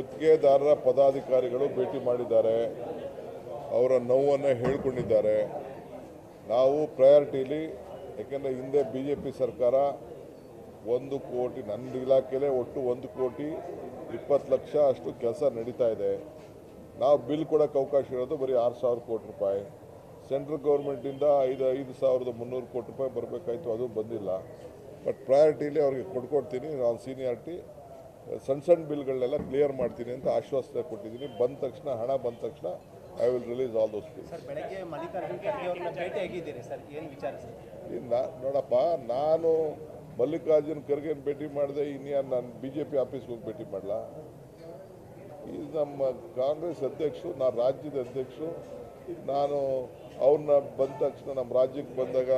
ಗುತ್ತಿಗೆದಾರರ ಪದಾಧಿಕಾರಿಗಳು ಭೇಟಿ ಮಾಡಿದ್ದಾರೆ. ಅವರ ನೋವನ್ನು ಹೇಳಿಕೊಂಡಿದ್ದಾರೆ. ನಾವು ಪ್ರಯಾರಿಟಿಲಿ ಯಾಕೆಂದರೆ ಹಿಂದೆ ಬಿ ಜೆ ಪಿ ಸರ್ಕಾರ ಒಂದು ಕೋಟಿ, ನನ್ನ ಇಲಾಖೆಯಲ್ಲೇ ಒಟ್ಟು ಒಂದು ಕೋಟಿ ಇಪ್ಪತ್ತು ಲಕ್ಷ ಅಷ್ಟು ಕೆಲಸ ನಡೀತಾ ಇದೆ. ನಾವು ಬಿಲ್ ಕೊಡೋಕ್ಕೆ ಅವಕಾಶ ಇರೋದು ಬರೀ ಆರು ಸಾವಿರ ಕೋಟಿ ರೂಪಾಯಿ. ಸೆಂಟ್ರಲ್ ಗೌರ್ಮೆಂಟಿಂದ ಐದು ಐದು ಸಾವಿರದ ಮುನ್ನೂರು ಕೋಟಿ ರೂಪಾಯಿ ಬರಬೇಕಾಯ್ತು, ಅದು ಬಂದಿಲ್ಲ. ಬಟ್ ಪ್ರಯಾರಿಟಿಲಿ ಅವ್ರಿಗೆ ಕೊಟ್ಕೊಡ್ತೀನಿ ನಾನು ಸೀನಿಯಾರಿಟಿ. ಸಣ್ಣ ಸಣ್ಣ ಬಿಲ್ಗಳನ್ನೆಲ್ಲ ಕ್ಲಿಯರ್ ಮಾಡ್ತೀನಿ ಅಂತ ಆಶ್ವಾಸನೆ ಕೊಟ್ಟಿದ್ದೀನಿ. ಬಂದ ತಕ್ಷಣ ಹಣ ಬಂದ ತಕ್ಷಣ I will release all those Kharge ಇಲ್ಲ ನೋಡಪ್ಪ ನಾನು ಮಲ್ಲಿಕಾರ್ಜುನ್ ಖರ್ಗೆನ ಭೇಟಿ ಮಾಡಿದೆ ಇನ್ಯಾ ನಾನು ಬಿ ಜೆ ಪಿ ಆಫೀಸ್ಗೆ ಹೋಗಿ ಭೇಟಿ ಮಾಡಲ? ಈ ನಮ್ಮ ಕಾಂಗ್ರೆಸ್ ಅಧ್ಯಕ್ಷರು ನಾನು ರಾಜ್ಯದ ಅಧ್ಯಕ್ಷರು. ನಾನು ಅವ್ರನ್ನ ಬಂದ ತಕ್ಷಣ ನಮ್ಮ ರಾಜ್ಯಕ್ಕೆ ಬಂದಾಗ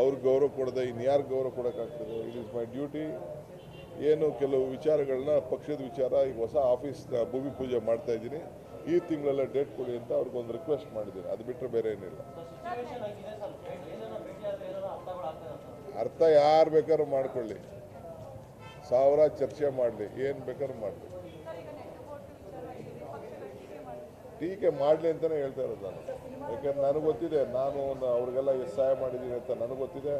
ಅವ್ರಿಗೆ ಗೌರವ ಕೊಡದೆ ಇನ್ಯಾರು ಗೌರವ ಕೊಡೋಕ್ಕಾಗ್ತದೆ? ಇಟ್ ಈಸ್ ಮೈ ಡ್ಯೂಟಿ ಏನು ಕೆಲವು ವಿಚಾರಗಳನ್ನ ಪಕ್ಷದ ವಿಚಾರ ಈಗ ಹೊಸ ಆಫೀಸ್ನ ಭೂಮಿ ಪೂಜೆ ಮಾಡ್ತಾ ಇದ್ದೀನಿ. ಈ ತಿಂಗಳೆಲ್ಲ ಡೇಟ್ ಕೊಡಿ ಅಂತ ಅವ್ರಿಗೊಂದು ರಿಕ್ವೆಸ್ಟ್ ಮಾಡಿದ್ದೀನಿ. ಅದು ಬಿಟ್ಟರೆ ಬೇರೆ ಏನಿಲ್ಲ. ಅರ್ಥ ಯಾರು ಬೇಕಾದ್ರೂ ಮಾಡ್ಕೊಳ್ಳಿ. ಸಾವಿರ ಚರ್ಚೆ ಮಾಡಲಿ. ಏನು ಬೇಕಾದ್ರೂ ಮಾಡಲಿ. ಟೀಕೆ ಮಾಡಲಿ ಅಂತಲೇ ಹೇಳ್ತಾ ಇರೋದು ನಾನು. ಯಾಕಂದ್ರೆ ನನಗೆ ಗೊತ್ತಿದೆ, ನಾನು ಅವ್ರಿಗೆಲ್ಲ ಎಷ್ಟು ಸಹಾಯ ಮಾಡಿದ್ದೀನಿ ಅಂತ ನನಗೆ ಗೊತ್ತಿದೆ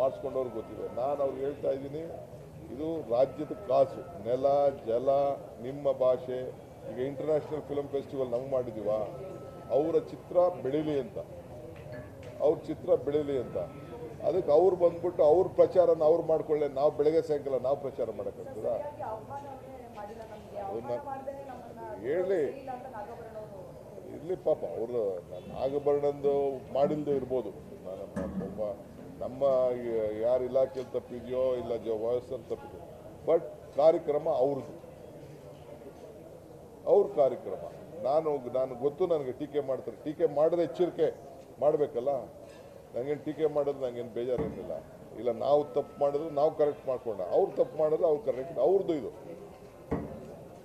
ಮಾಡಿಸ್ಕೊಂಡವ್ರಿಗೆ ಗೊತ್ತಿದೆ. ನಾನು ಅವ್ರಿಗೆ ಹೇಳ್ತಾ ಇದ್ದೀನಿ ಇದು ರಾಜ್ಯದ ಕಾಸು. ನೆಲ, ಜಲ, ನಿಮ್ಮ ಭಾಷೆ. ಈಗ ಇಂಟರ್ನ್ಯಾಷನಲ್ ಫಿಲಮ್ ಫೆಸ್ಟಿವಲ್ ನಮ್ಗೆ ಮಾಡಿದೀವ. ಅವರ ಚಿತ್ರ ಬೆಳೀಲಿ ಅಂತ. ಅವ್ರ ಚಿತ್ರ ಬೆಳೀಲಿ ಅಂತ. ಅದಕ್ಕೆ ಅವ್ರು ಬಂದ್ಬಿಟ್ಟು ಅವ್ರ ಪ್ರಚಾರನ ಅವ್ರು ಮಾಡ್ಕೊಳ್ಳೆ. ನಾವು ಬೆಳಗ್ಗೆ ಸಾಯಂಕಾಲ ನಾವು ಪ್ರಚಾರ ಮಾಡೋಕ್ಕಾಗ್ತದ? ಹೇಳಿ. ಇರಲಿ ಪಾಪ. ಅವರು ನಾಗಭರಣಂದು ಮಾಡಿಲ್ದೇ ಇರ್ಬೋದು. ನಾನು ಒಬ್ಬ ನಮ್ಮ ಯಾರು ಇಲಾಖೆಯಲ್ಲಿ ತಪ್ಪಿದೆಯೋ ಇಲ್ಲ ಜ ವಯಸ್ಸಲ್ಲಿ ತಪ್ಪಿದೆಯೋ. ಬಟ್ ಕಾರ್ಯಕ್ರಮ ಅವ್ರದ್ದು ಅವ್ರ ಕಾರ್ಯಕ್ರಮ. ನಾನು ನಾನು ಗೊತ್ತು ನನಗೆ ಟೀಕೆ ಮಾಡ್ತಾರೆ. ಟೀಕೆ ಮಾಡಿದ್ರೆ ಎಚ್ಚರಿಕೆ ಮಾಡಬೇಕಲ್ಲ? ನನಗೇನು ಟೀಕೆ ಮಾಡೋದು ನನಗೇನು ಬೇಜಾರೇನಿಲ್ಲ. ಇಲ್ಲ ನಾವು ತಪ್ಪು ಮಾಡಿದ್ರೆ ನಾವು ಕರೆಕ್ಟ್ ಮಾಡ್ಕೊಂಡ. ಅವ್ರು ತಪ್ಪು ಮಾಡಿದ್ರೆ ಅವ್ರು ಕರೆಕ್ಟ್ ಅವ್ರದ್ದು ಇದು.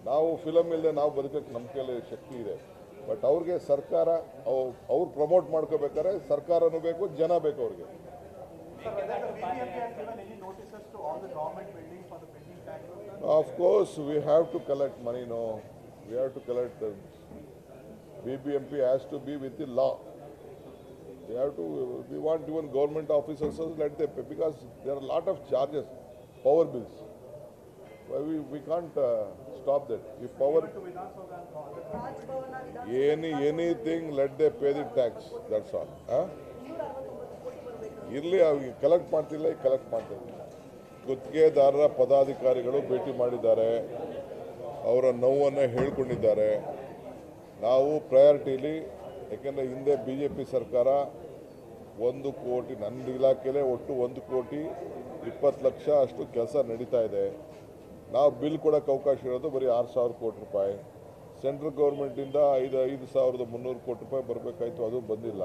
ನಾವು ಫಿಲಮ್ ಇಲ್ಲದೆ ನಾವು ಬದುಕೋಕ್ಕೆ ನಮ್ಮ ಕೈಲಿ ಶಕ್ತಿ ಇದೆ. ಬಟ್ ಅವ್ರಿಗೆ ಸರ್ಕಾರ, ಅವ್- ಅವ್ರು ಪ್ರಮೋಟ್ ಮಾಡ್ಕೋಬೇಕಾದ್ರೆ ಸರ್ಕಾರನೂ ಬೇಕು, ಜನ ಬೇಕು ಅವ್ರಿಗೆ. Of course, we have to collect money, no. We have to collect, the BBMP has to be with the law. They have to, we want even government officers, also let them pay, because there are a lot of charges, power bills. Why we, we can't uh, stop that. If power, To Vidhan Sabha and all the any, anything, let them pay the tax, that's all. Huh? ಇರಲಿ ಅವ್ರಿಗೆ collect ಮಾಡ್ತಿಲ್ಲ ಈಗ collect ಮಾಡ್ತಿಲ್ಲ ಗುತ್ತಿಗೆದಾರರ ಪದಾಧಿಕಾರಿಗಳು ಭೇಟಿ ಮಾಡಿದ್ದಾರೆ. ಅವರ ನೋವನ್ನು ಹೇಳ್ಕೊಂಡಿದ್ದಾರೆ. ನಾವು ಪ್ರಯಾರಿಟಿಲಿ ಯಾಕೆಂದರೆ ಹಿಂದೆ ಬಿ ಜೆ ಪಿ ಸರ್ಕಾರ ಒಂದು ಕೋಟಿ, ನನ್ನ ಇಲಾಖೆಯಲ್ಲೇ ಒಟ್ಟು ಒಂದು ಕೋಟಿ ಇಪ್ಪತ್ತು ಲಕ್ಷ ಅಷ್ಟು ಕೆಲಸ ನಡೀತಾ ಇದೆ. ನಾವು ಬಿಲ್ ಕೊಡೋಕ್ಕೆ ಅವಕಾಶ ಇರೋದು ಬರೀ ಆರು ಸಾವಿರ ಕೋಟಿ ರೂಪಾಯಿ. ಸೆಂಟ್ರಲ್ ಗೌರ್ಮೆಂಟಿಂದ ಐದು ಐದು ಸಾವಿರದ ಮುನ್ನೂರು ಕೋಟಿ ರೂಪಾಯಿ ಬರಬೇಕಾಯ್ತು, ಅದು ಬಂದಿಲ್ಲ.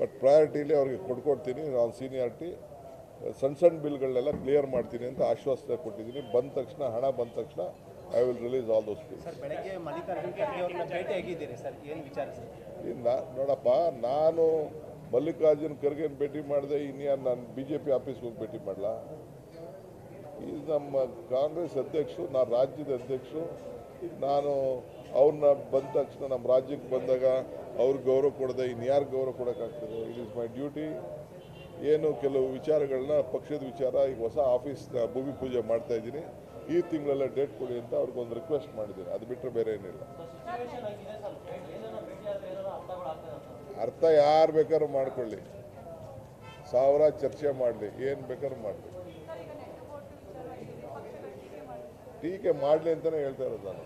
ಬಟ್ ಪ್ರಯಾರಿಟಿಲಿ ಅವ್ರಿಗೆ ಕೊಡ್ಕೊಡ್ತೀನಿ. ನಾನು ಸೀನಿಯಾರಿಟಿ ಸಣ್ಣ ಸಣ್ಣ ಬಿಲ್ಗಳನ್ನೆಲ್ಲ ಕ್ಲಿಯರ್ ಮಾಡ್ತೀನಿ ಅಂತ ಆಶ್ವಾಸನೆ ಕೊಟ್ಟಿದ್ದೀನಿ. ಬಂದ ತಕ್ಷಣ ಹಣ ಬಂದ ತಕ್ಷಣ I will release all those Kharge ಇಲ್ಲ ನೋಡಪ್ಪ ನಾನು ಮಲ್ಲಿಕಾರ್ಜುನ್ ಖರ್ಗೆನ ಭೇಟಿ ಮಾಡಿದೆ ಇನ್ಯಾರು ನಾನು ಬಿ ಜೆ ಪಿ ಆಫೀಸ್ಗೆ ಹೋಗಿ ಭೇಟಿ ಮಾಡಲ? ಈ ನಮ್ಮ ಕಾಂಗ್ರೆಸ್ ಅಧ್ಯಕ್ಷರು ನಾನು ರಾಜ್ಯದ ಅಧ್ಯಕ್ಷರು ನಾನು ಅವ್ರನ್ನ ಬಂದ ತಕ್ಷಣ ನಮ್ಮ ರಾಜ್ಯಕ್ಕೆ ಬಂದಾಗ ಅವ್ರಿಗೆ ಗೌರವ ಕೊಡದೆ ಇನ್ನು ಯಾರು ಗೌರವ ಕೊಡೋಕ್ಕಾಗ್ತದೆ? ಇಟ್ ಈಸ್ ಮೈ ಡ್ಯೂಟಿ ಏನು ಕೆಲವು ವಿಚಾರಗಳನ್ನ ಪಕ್ಷದ ವಿಚಾರ, ಈಗ ಹೊಸ ಆಫೀಸ್ನ ಭೂಮಿ ಪೂಜೆ ಮಾಡ್ತಾ ಇದ್ದೀನಿ. ಈ ತಿಂಗಳೆಲ್ಲ ಡೇಟ್ ಕೊಡಿ ಅಂತ ಅವ್ರಿಗೊಂದು ರಿಕ್ವೆಸ್ಟ್ ಮಾಡಿದ್ದೀನಿ. ಅದು ಬಿಟ್ಟರೆ ಬೇರೆ ಏನಿಲ್ಲ. ಅರ್ಥ ಯಾರು ಬೇಕಾದ್ರೂ ಮಾಡ್ಕೊಳ್ಳಿ. ಸಾವಿರ ಚರ್ಚೆ ಮಾಡಲಿ. ಏನು ಬೇಕಾದ್ರೂ ಮಾಡಲಿ. ಟೀಕೆ ಮಾಡಲಿ ಅಂತಲೇ ಹೇಳ್ತಾ ಇರೋದು ನಾನು.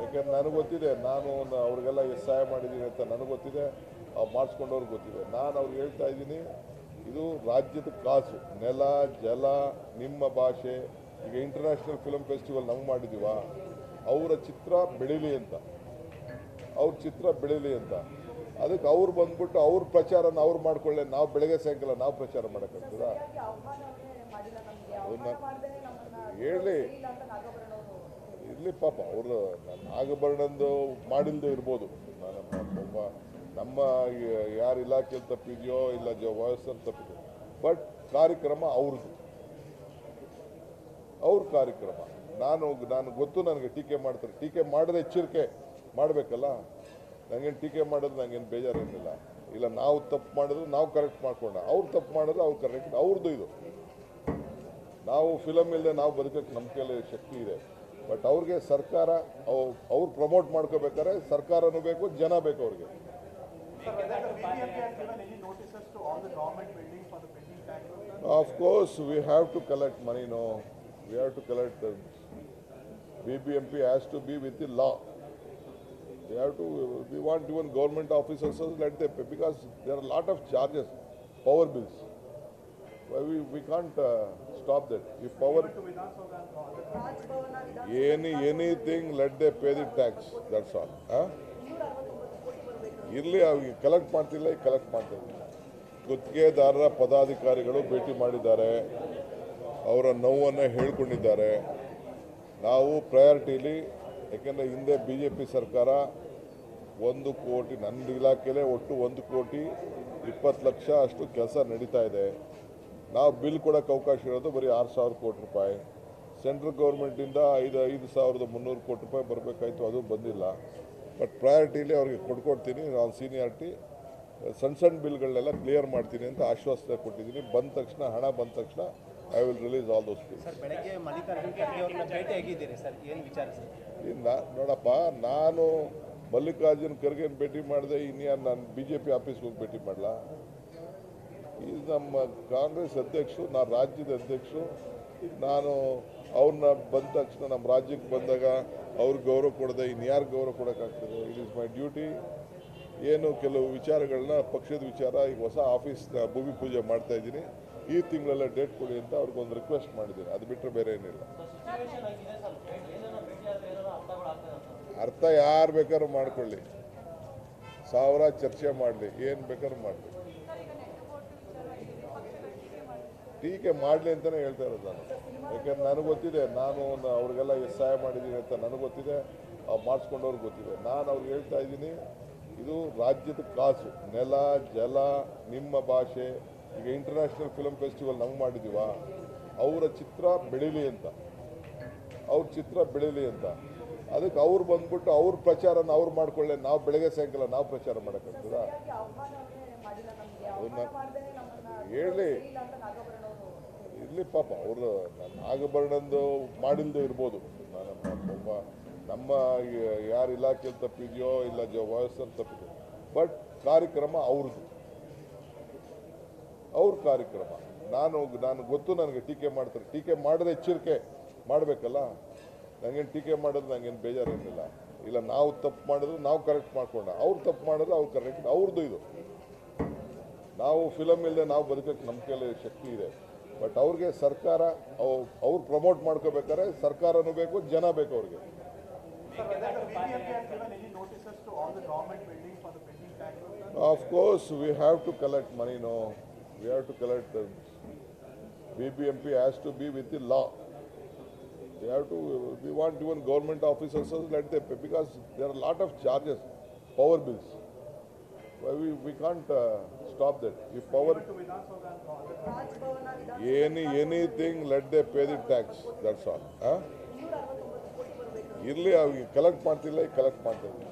ಯಾಕಂದ್ರೆ ನನಗೆ ಗೊತ್ತಿದೆ ನಾನು ಒಂದು ಅವ್ರಿಗೆಲ್ಲ ಎಷ್ಟು ಸಹಾಯ ಮಾಡಿದ್ದೀನಿ ಅಂತ ನನಗೆ ಗೊತ್ತಿದೆ ಮಾಡಿಸ್ಕೊಂಡವ್ರಿಗೆ ಗೊತ್ತಿದೆ. ನಾನು ಅವ್ರಿಗೆ ಹೇಳ್ತಾ ಇದ್ದೀನಿ ಇದು ರಾಜ್ಯದ ಕಾಸು ನೆಲ ಜಲ ನಿಮ್ಮ ಭಾಷೆ ಈಗ ಇಂಟರ್ನ್ಯಾಷನಲ್ ಫಿಲಮ್ ಫೆಸ್ಟಿವಲ್ ನಮ್ಗೆ ಮಾಡಿದ್ದೀವ ಅವರ ಚಿತ್ರ ಬೆಳೀಲಿ ಅಂತ. ಅವ್ರ ಚಿತ್ರ ಬೆಳೀಲಿ ಅಂತ. ಅದಕ್ಕೆ ಅವ್ರು ಬಂದ್ಬಿಟ್ಟು ಅವ್ರ ಪ್ರಚಾರನ ಅವ್ರು ಮಾಡ್ಕೊಳ್ಳೆ ನಾವು ಬೆಳಗ್ಗೆ ಸಾಯಂಕಾಲ ನಾವು ಪ್ರಚಾರ ಮಾಡೋಕ್ಕಾಗ್ತದ ಹೇಳಿ ಇರಲಿ ಪಾಪ, ಅವರು ನಾಗಭರಣಂದು ಮಾಡಿಲ್ಲದೆ ಇರ್ಬೋದು. ನಮ್ಮ ನಮ್ಮ ಯಾರು ಇಲಾಖೆಯಲ್ಲಿ ತಪ್ಪಿದೆಯೋ ಇಲ್ಲ ಜ, ವಯಸ್ಸಲ್ಲಿ ತಪ್ಪಿದೆಯೋ, ಬಟ್ ಕಾರ್ಯಕ್ರಮ ಅವ್ರದ್ದು. ಅವ್ರ ಕಾರ್ಯಕ್ರಮ. ನಾನು ನಾನು ಗೊತ್ತು ನನಗೆ ಟೀಕೆ ಮಾಡ್ತಾರೆ. ಟೀಕೆ ಮಾಡದೆ ಎಚ್ಚರಿಕೆ ಮಾಡಬೇಕಲ್ಲ? ನನಗೇನು ಟೀಕೆ ಮಾಡೋದು ನನಗೇನು ಬೇಜಾರೇನಿಲ್ಲ. ಇಲ್ಲ ನಾವು ತಪ್ಪು ಮಾಡಿದ್ರು ನಾವು ಕರೆಕ್ಟ್ ಮಾಡ್ಕೊಂಡ. ಅವ್ರು ತಪ್ಪು ಮಾಡಿದ್ರೆ ಅವ್ರು ಕರೆಕ್ಟ್ ಅವ್ರದ್ದು ಇದು. ನಾವು ಫಿಲಮ್ ಇಲ್ಲದೆ ನಾವು ಬದುಕಕ್ಕೆ ನಮ್ಮ ಕೈಯಲ್ಲಿ ಶಕ್ತಿ ಇದೆ. ಬಟ್ ಅವ್ರಿಗೆ ಸರ್ಕಾರ ಅವ್ರು ಪ್ರಮೋಟ್ ಮಾಡ್ಕೋಬೇಕಾದ್ರೆ ಸರ್ಕಾರನೂ ಬೇಕು, ಜನ ಬೇಕು ಅವ್ರಿಗೆ. Of course we have to collect money no we have to collect B B M P has to be within law we have to we want even government officers let they pay because they are lot of charges power bills we can't stop that. If power any anything let they pay the tax. That's all. Huh? ಇರಲಿ ಅವ್ರಿಗೆ collect ಮಾಡ್ತಿಲ್ಲ ಈಗ collect ಮಾಡ್ತಿಲ್ಲ ಗುತ್ತಿಗೆದಾರರ ಪದಾಧಿಕಾರಿಗಳು ಭೇಟಿ ಮಾಡಿದ್ದಾರೆ ಅವರ ನೋವನ್ನು ಹೇಳಿಕೊಂಡಿದ್ದಾರೆ ನಾವು ಪ್ರಯಾರಿಟಿಲಿ ಯಾಕೆಂದರೆ ಹಿಂದೆ ಬಿ ಜೆ ಪಿ ಸರ್ಕಾರ ಒಂದು ಕೋಟಿ ನನ್ನ ಇಲಾಖೆಯಲ್ಲೇ ಒಟ್ಟು ಒಂದು ಕೋಟಿ ಇಪ್ಪತ್ತು ಲಕ್ಷ ಅಷ್ಟು ಕೆಲಸ ನಡೀತಾ ಇದೆ ನಾವು ಬಿಲ್ ಕೊಡೋಕ್ಕೆ ಅವಕಾಶ ಇರೋದು ಬರೀ ಆರು ಸಾವಿರ ಕೋಟಿ ರೂಪಾಯಿ. ಸೆಂಟ್ರಲ್ ಗೌರ್ಮೆಂಟಿಂದ ಐದು ಐದು ಸಾವಿರದ ಮುನ್ನೂರು ಕೋಟಿ ರೂಪಾಯಿ ಬರಬೇಕಾಯ್ತು ಅದು ಬಂದಿಲ್ಲ. ಬಟ್ ಪ್ರಯಾರಿಟಿಲಿ ಅವ್ರಿಗೆ ಕೊಟ್ಕೊಡ್ತೀನಿ ನಾನು ಸೀನಿಯಾರಿಟಿ ಸಣ್ಣ ಸಣ್ಣ ಬಿಲ್ಗಳನ್ನೆಲ್ಲ ಕ್ಲಿಯರ್ ಮಾಡ್ತೀನಿ ಅಂತ ಆಶ್ವಾಸನೆ ಕೊಟ್ಟಿದ್ದೀನಿ. ಬಂದ ತಕ್ಷಣ ಹಣ ಬಂದ ತಕ್ಷಣ I will release all those ಇಲ್ಲ ಖರ್ಗೆ ನೋಡಪ್ಪ ನಾನು ಮಲ್ಲಿಕಾರ್ಜುನ್ ಖರ್ಗೆನ ಭೇಟಿ ಮಾಡಿದೆ ಇನ್ಯಾರು ನಾನು ಬಿ ಜೆ ಪಿ ಆಫೀಸ್ಗೆ ಹೋಗಿ ಭೇಟಿ ಮಾಡಲ? ಈ ನಮ್ಮ ಕಾಂಗ್ರೆಸ್ ಅಧ್ಯಕ್ಷರು ನಾನು ರಾಜ್ಯದ ಅಧ್ಯಕ್ಷರು, ನಾನು ಅವ್ರನ್ನ ಬಂದ ತಕ್ಷಣ ನಮ್ಮ ರಾಜ್ಯಕ್ಕೆ ಬಂದಾಗ ಅವ್ರಿಗೆ ಗೌರವ ಕೊಡದೆ ಇನ್ಯಾರು ಗೌರವ ಕೊಡೋಕ್ಕಾಗ್ತದೆ ಇಟ್ ಈಸ್ ಮೈ ಡ್ಯೂಟಿ ಏನು ಕೆಲವು ವಿಚಾರಗಳನ್ನ, ಪಕ್ಷದ ವಿಚಾರ, ಈಗ ಹೊಸ ಆಫೀಸ್ನ ಭೂಮಿ ಪೂಜೆ ಮಾಡ್ತಾ ಇದ್ದೀನಿ. ಈ ತಿಂಗಳೆಲ್ಲ ಡೇಟ್ ಕೊಡಿ ಅಂತ ಅವ್ರಿಗೊಂದು ರಿಕ್ವೆಸ್ಟ್ ಮಾಡಿದ್ದೀನಿ. ಅದು ಬಿಟ್ಟರೆ ಬೇರೆ ಏನಿಲ್ಲ. ಅರ್ಥ ಯಾರು ಬೇಕಾದ್ರೂ ಮಾಡ್ಕೊಳ್ಳಿ. ಸಾವಿರ ಚರ್ಚೆ ಮಾಡಲಿ. ಏನು ಬೇಕಾದ್ರೂ ಮಾಡಲಿ. ಟೀಕೆ ಮಾಡಲಿ ಅಂತಲೇ ಹೇಳ್ತಾ ಇರೋದು ನಾನು. ಯಾಕಂದ್ರೆ ನನಗೆ ಗೊತ್ತಿದೆ ನಾನು ಒಂದು ಅವ್ರಿಗೆಲ್ಲ ಎಷ್ಟು ಸಹಾಯ ಮಾಡಿದ್ದೀನಿ ಅಂತ ನನಗೆ ಗೊತ್ತಿದೆ ಅವ್ರು ಮಾಡಿಸ್ಕೊಂಡವ್ರಿಗೆ ಗೊತ್ತಿದೆ. ನಾನು ಅವ್ರಿಗೆ ಹೇಳ್ತಾ ಇದ್ದೀನಿ ಇದು ರಾಜ್ಯದ ಕಾಸು ನೆಲ ಜಲ ನಿಮ್ಮ ಭಾಷೆ ಈಗ ಇಂಟರ್ನ್ಯಾಷನಲ್ ಫಿಲಮ್ ಫೆಸ್ಟಿವಲ್ ನಾವು ಮಾಡಿದ್ದೀವ ಅವರ ಚಿತ್ರ ಬೆಳೀಲಿ ಅಂತ. ಅವ್ರ ಚಿತ್ರ ಬೆಳೀಲಿ ಅಂತ. ಅದಕ್ಕೆ ಅವ್ರು ಬಂದ್ಬಿಟ್ಟು ಅವ್ರ ಪ್ರಚಾರನ ಅವ್ರು ಮಾಡ್ಕೊಳ್ಳೆ ನಾವು ಬೆಳಗ್ಗೆ ಸಾಯಂಕಾಲ ನಾವು ಪ್ರಚಾರ ಮಾಡೋಕ್ಕಾಗ್ತದ ಹೇಳಿ ಇರಲಿ ಪಾಪ ಅವರು ನಾಗಭರಣಂದು ಮಾಡಿಲ್ಲದೆ ಇರ್ಬೋದು. ನಮ್ಮ- ನಮ್ಮ ಯಾರು ಇಲಾಖೆಯಲ್ಲಿ ತಪ್ಪಿದೆಯೋ ಇಲ್ಲ ಜ ವಯಸ್ಸಲ್ಲಿ ತಪ್ಪಿದೆಯೋ, ಬಟ್ ಕಾರ್ಯಕ್ರಮ ಅವ್ರದ್ದು ಅವ್ರ ಕಾರ್ಯಕ್ರಮ. ನಾನು ನಾನು ಗೊತ್ತು ನನಗೆ ಟೀಕೆ ಮಾಡ್ತಾರೆ. ಟೀಕೆ ಮಾಡದೆ ಎಚ್ಚರಿಕೆ ಮಾಡಬೇಕಲ್ಲ? ನನಗೇನು ಟೀಕೆ ಮಾಡಿದ್ರೆ ನನಗೇನು ಬೇಜಾರೇನಿಲ್ಲ. ಇಲ್ಲ, ನಾವು ತಪ್ಪು ಮಾಡಿದ್ರು ನಾವು ಕರೆಕ್ಟ್ ಮಾಡ್ಕೊಂಡ. ಅವ್ರು ತಪ್ಪು ಮಾಡಿದ್ರು ಅವ್ರು ಕರೆಕ್ಟ್ ಅವ್ರದ್ದು ಇದು. ನಾವು ಫಿಲಮ್ ಇಲ್ಲದೆ ನಾವು ಬದುಕೋಕ್ಕೆ ನಮ್ಮ ಕೈಯಲ್ಲಿ ಶಕ್ತಿ ಇದೆ. ಬಟ್ ಅವ್ರಿಗೆ ಸರ್ಕಾರ ಅವ್ರು ಪ್ರಮೋಟ್ ಮಾಡ್ಕೋಬೇಕಾದ್ರೆ ಸರ್ಕಾರನೂ ಬೇಕು, ಜನ ಬೇಕು ಅವ್ರಿಗೆ. Of course we have to collect money no we have to collect B B M P has to be within law we have to we want even government officers let the because they are lot of charges power bills we can't ಸರ್ಬರ್ ಈ power Vidhana Soudha anything let they pay the tax that's all 169 crore ಬರಬೇಕು collect ಮಾಡ್ತಿಲ್ಲ collect ಮಾಡ್ತಾರೆ